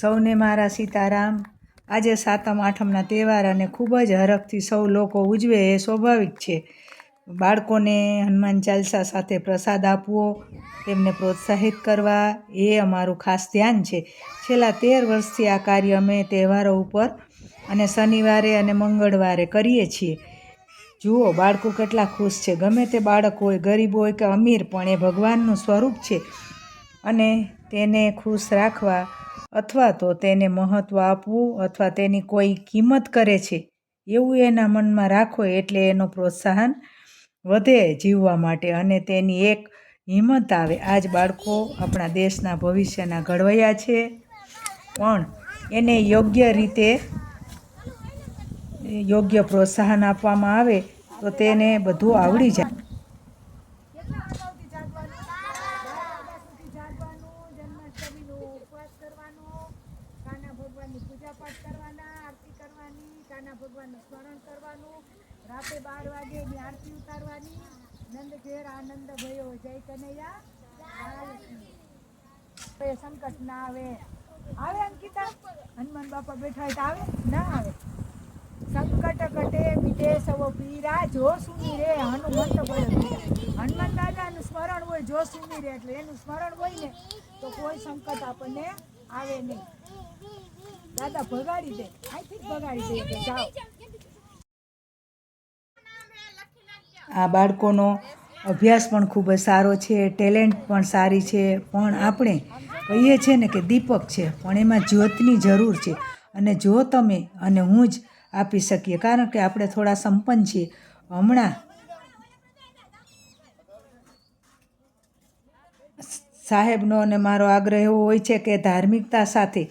સૌને મારા સીતારામ. આજે સાતમ, આઠમના તહેવાર અને ખૂબ જ હરખથી સૌ લોકો ઉજવે એ સ્વાભાવિક છે. બાળકોને હનુમાન ચાલીસા સાથે પ્રસાદ આપવો, તેમને પ્રોત્સાહિત કરવા, એ અમારું ખાસ ધ્યાન છે. છેલ્લા તેર વર્ષથી આ કાર્ય અમે તહેવારો ઉપર અને શનિવારે અને મંગળવારે કરીએ છીએ. જુઓ, બાળકો કેટલા ખુશ છે. ગમે તે બાળક હોય, ગરીબ હોય કે અમીર, પણ એ ભગવાનનું સ્વરૂપ છે અને તેને ખુશ રાખવા અથવા તો તેને મહત્ત્વ આપવું અથવા તેની કોઈ કિંમત કરે છે, એવું એના મનમાં રાખો એટલે એનું પ્રોત્સાહન વધે જીવવા માટે અને તેની એક હિંમત આવે. આ જ બાળકો આપણા દેશના ભવિષ્યના ઘડવૈયા છે, પણ એને યોગ્ય રીતે, યોગ્ય પ્રોત્સાહન આપવામાં આવે તો તેને બધું આવડી જાય. કાના ભગવાનનું સ્મરણ કરવાનું. રાતે બાર વાગે એની આરતી ઉતારવાની. નંદ ઘેર આનંદ ભયો. જય કનૈયા. સંકટ ના આવે. આવે અંકિતા? હનુમાન બાપા બેઠા હોય તો આવે? ના આવે. સંકટ કટે મિટે સવો પીરા. જો સુની રે, હનુમંત ભયો હનુમાન દાદાનું સ્મરણ હોય જો સુની રે. એટલે એનું સ્મરણ હોય ને, તો કોઈ સંકટ આપણને આવે નહીં. દાદા ભગાડી દે. અહીંથી ભગાડી દે જાઓ. આ બાળકોનો અભ્યાસ પણ ખૂબ જ સારો છે, ટેલેન્ટ પણ સારી છે, પણ આપણે કહીએ છીએ ને કે દીપક છે, પણ એમાં જ્યોતની જરૂર છે. અને જો તમે, અને હું જ આપી શકીએ. કારણ કે આપણે થોડા સંપન્ન છીએ. હમણાં સાહેબનો અને મારો આગ્રહ એવો હોય છે કે ધાર્મિકતા સાથે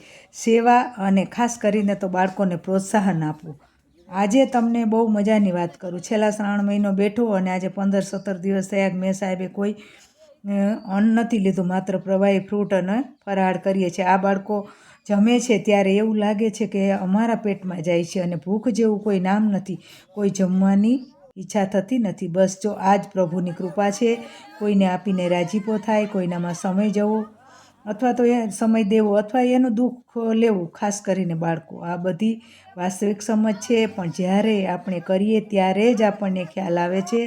સેવા અને ખાસ કરીને તો બાળકોને પ્રોત્સાહન આપવું. આજે તમને બહુ મજાની વાત કરું. છેલ્લા શ્રાવણ મહિનો બેઠો અને આજે પંદર સત્તર દિવસ થયા મેં સાહેબે કોઈ અન્ન નથી લીધું, માત્ર પ્રવાહી ફ્રૂટ અને ફરાળ કરીએ છીએ. આ બાળકો જમે છે ત્યારે એવું લાગે છે કે અમારા પેટમાં જાય છે અને ભૂખ જેવું કોઈ નામ નથી. કોઈ જમવાની ઈચ્છા થતી નથી. બસ જો આ જ પ્રભુની કૃપા છે, કોઈને આપીને રાજીપો થાય, કોઈનામાં સમય જવો અથવા તો એ સમય દેવો અથવા એનું દુઃખ લેવું, ખાસ કરીને બાળકો. આ બધી વાસ્તવિક સમજ છે, પણ જ્યારે આપણે કરીએ ત્યારે જ આપણને ખ્યાલ આવે છે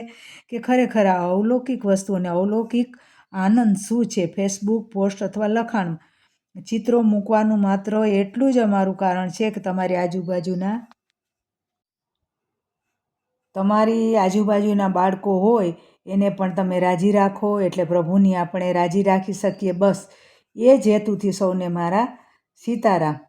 કે ખરેખર આ અવલૌકિક વસ્તુ અને અવલૌકિક આનંદ શું છે? ફેસબુક પોસ્ટ અથવા લખાણ ચિત્રો મૂકવાનું માત્ર એટલું જ અમારું કારણ છે કે તમારી આજુબાજુના તમારી આજુબાજુના બાળકો હોય, એને પણ તમે રાજી રાખો, એટલે પ્રભુની આપણે રાજી રાખી શકીએ. બસ, એ જ હેતુથી સૌને મારા સીતારામ.